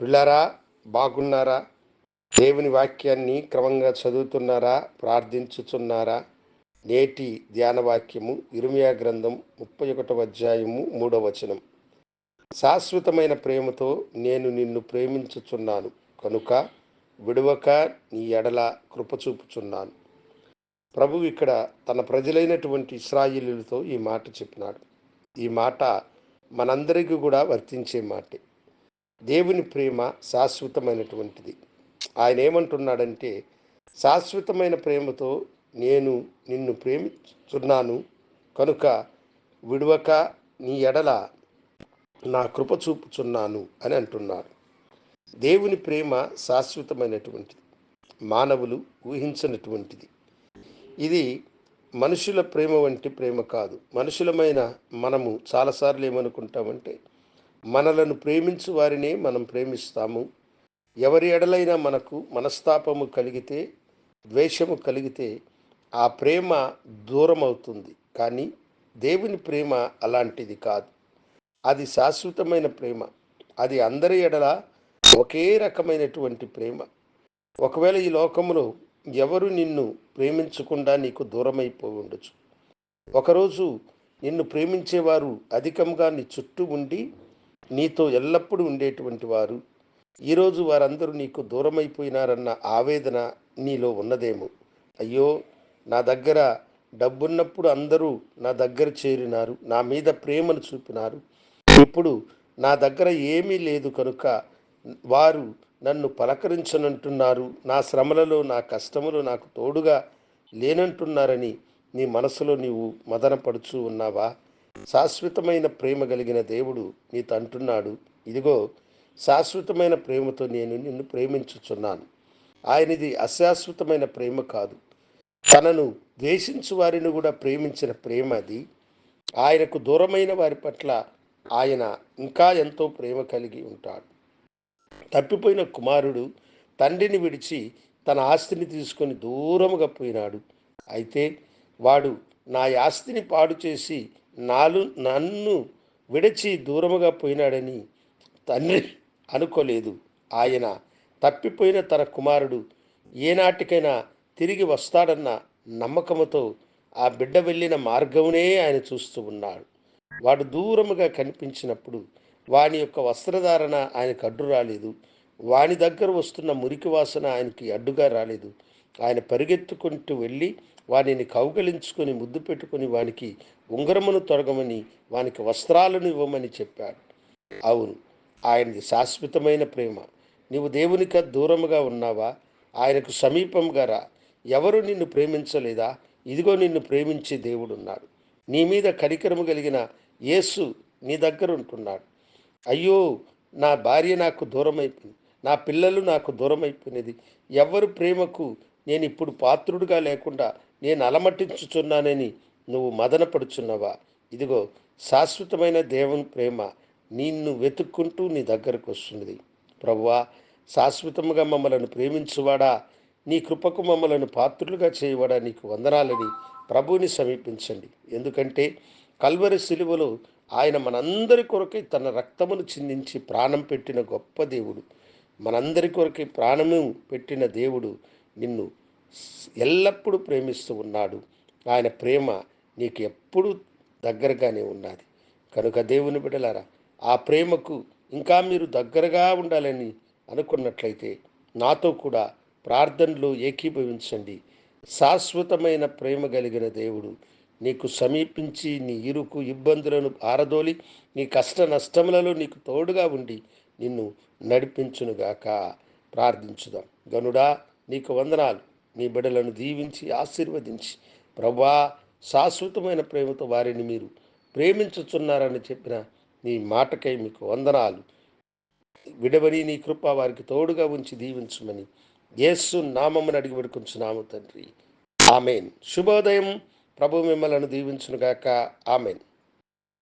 పిల్లరా బాగున్నారా? దేవుని వాక్యాన్ని క్రమంగా చదువుతున్నారా? ప్రార్థించుచున్నారా? నేటి ధ్యాన వాక్యము ఇరుమియా గ్రంథం ముప్పై ఒకటవ అధ్యాయము మూడవ వచనం. శాశ్వతమైన ప్రేమతో నేను నిన్ను ప్రేమించుచున్నాను. కనుక విడువక నీ ఎడల కృప చూపుచున్నాను. ప్రభు ఇక్కడ తన ప్రజలైనటువంటి ఇస్రాయిలులతో ఈ మాట చెప్పినాడు. ఈ మాట మనందరికీ కూడా వర్తించే మాటే. దేవుని ప్రేమ శాశ్వతమైనటువంటిది. ఆయన ఏమంటున్నాడంటే శాశ్వతమైన ప్రేమతో నేను నిన్ను ప్రేమిస్తున్నాను కనుక విడువక నీ ఎడల నా కృప చూపుచున్నాను అని అంటున్నారు దేవుని ప్రేమ శాశ్వతమైనటువంటిది. మానవులు ఊహించినటువంటిది. ఇది మనుషుల ప్రేమ వంటి ప్రేమ కాదు. మనుషులమైన మనము చాలాసార్లు ఏమనుకుంటామంటే మనలను ప్రేమించు వారినే మనం ప్రేమిస్తాము. ఎవరి ఎడలైనా మనకు మనస్తాపము కలిగితే ద్వేషము కలిగితే ఆ ప్రేమ దూరం అవుతుంది కానీ దేవుని ప్రేమ అలాంటిది కాదు. అది శాశ్వతమైన ప్రేమ. అది అందరి ఎడల ఒకే రకమైనటువంటి ప్రేమ. ఒకవేళ ఈ లోకంలో ఎవరు నిన్ను ప్రేమించకుండా నీకు దూరమైపోయి ఉండొచ్చు. ఒకరోజు నిన్ను ప్రేమించేవారు అధికంగా నీ చుట్టూ ఉండి నీతో ఎల్లప్పుడూ ఉండేటువంటి వారు. ఈరోజు వారందరూ నీకు దూరమైపోయినారన్న ఆవేదన నీలో ఉన్నదేమో. అయ్యో నా దగ్గర డబ్బున్నప్పుడు అందరూ నా దగ్గర చేరినారు నా మీద ప్రేమను చూపినారు. ఇప్పుడు నా దగ్గర ఏమీ లేదు కనుక వారు నన్ను పలకరించనంటున్నారు. నా శ్రమలలో నా కష్టములు నాకు తోడుగా లేనంటున్నారని నీ మనసులో నీవు మదనపడుచు ఉన్నావా? శాశ్వతమైన ప్రేమ కలిగిన దేవుడు నీతో అంటున్నాడు ఇదిగో శాశ్వతమైన ప్రేమతో నేను నిన్ను ప్రేమించుచున్నాను. ఆయనది అశాశ్వతమైన ప్రేమ కాదు. తనను ద్వేషించు వారిని కూడా ప్రేమించిన ప్రేమ అది. ఆయనకు దూరమైన వారి పట్ల ఆయన ఇంకా ఎంతో ప్రేమ కలిగి ఉంటాడు. తప్పిపోయిన కుమారుడు తండ్రిని విడిచి తన ఆస్తిని తీసుకొని దూరముగా పోయినాడు. అయితే వాడు నా ఆస్తిని పాడు చేసి నాలు నన్ను విడిచి దూరముగా పోయినాడని తండ్రి అనుకోలేదు. ఆయన తప్పిపోయిన తన కుమారుడు ఏనాటికైనా తిరిగి వస్తాడన్న నమ్మకముతో ఆ బిడ్డ వెళ్ళిన మార్గమునే ఆయన చూస్తూ ఉన్నాడు. వాడు దూరముగా కనిపించినప్పుడు వాని యొక్క వస్త్రధారణ ఆయనకు అడ్డు రాలేదు. వాని దగ్గర వస్తున్న మురికి వాసన ఆయనకి అడ్డుగా రాలేదు. ఆయన పరిగెత్తుకుంటూ వెళ్ళి వానిని కౌగలించుకొని ముద్దు పెట్టుకొని వానికి ఉంగరమును తొడగమని వానికి వస్త్రాలను ఇవ్వమని చెప్పాడు. అవును ఆయనది శాశ్వతమైన ప్రేమ. నీవు దేవునిక దూరముగా ఉన్నావా? ఆయనకు సమీపంగా రా. ఎవరు నిన్ను ప్రేమించలేదా? ఇదిగో నిన్ను ప్రేమించే దేవుడున్నాడు. నీ మీద కనికరము కలిగిన యేసు నీ దగ్గర ఉంటున్నాడు. అయ్యో నా భార్య నాకు దూరం అయిపోయింది నా పిల్లలు నాకు దూరం అయిపోయినది ఎవరు ప్రేమకు నేను ఇప్పుడు పాత్రుడుగా లేకుండా నేను అలమటించుచున్నానని నువ్వు మదనపడుచున్నావా? ఇదిగో శాశ్వతమైన దేవుని ప్రేమ నిన్ను వెతుక్కుంటూ నీ దగ్గరకు వస్తున్నది. ప్రభువా శాశ్వతముగా మమ్మలను ప్రేమించువాడా? నీ కృపకు మమ్మలను పాత్రులుగా చేయవాడా? నీకు వందనాలని ప్రభువుని సమీపించండి. ఎందుకంటే కల్వరి శిలువలో ఆయన మనందరి కొరకై తన రక్తమును చిందించి ప్రాణం పెట్టిన గొప్ప దేవుడు. మనందరి కొరకు ప్రాణము పెట్టిన దేవుడు నిన్ను ఎల్లప్పుడూ ప్రేమిస్తూ ఉన్నాడు. ఆయన ప్రేమ నీకు ఎప్పుడూ దగ్గరగానే ఉన్నది. కనుక దేవుని బిడలారా ఆ ప్రేమకు ఇంకా మీరు దగ్గరగా ఉండాలని అనుకున్నట్లయితే నాతో కూడా ప్రార్థనలో ఏకీభవించండి. శాశ్వతమైన ప్రేమ కలిగిన దేవుడు నీకు సమీపించి నీ ఇరుకు ఇబ్బందులను ఆరదోలి నీ కష్ట నష్టములలో నీకు తోడుగా ఉండి నిన్ను నడిపించునుగాక ప్రార్థించుదాం. గనుడా నీకు వందనాలు. నీ బిడలను దీవించి ఆశీర్వదించి. ప్రభా శాశ్వతమైన ప్రేమతో వారిని మీరు ప్రేమించుచున్నారని చెప్పిన నీ మాటకై మీకు వందనాలు. విడవని నీ కృప వారికి తోడుగా ఉంచి దీవించమని యేసు నామమ్మని అడిగి పెడుకుంటున్నాము తండ్రి. ఆమెన్. శుభోదయం. ప్రభు మిమ్మలను దీవించునుగాక. ఆమెన్.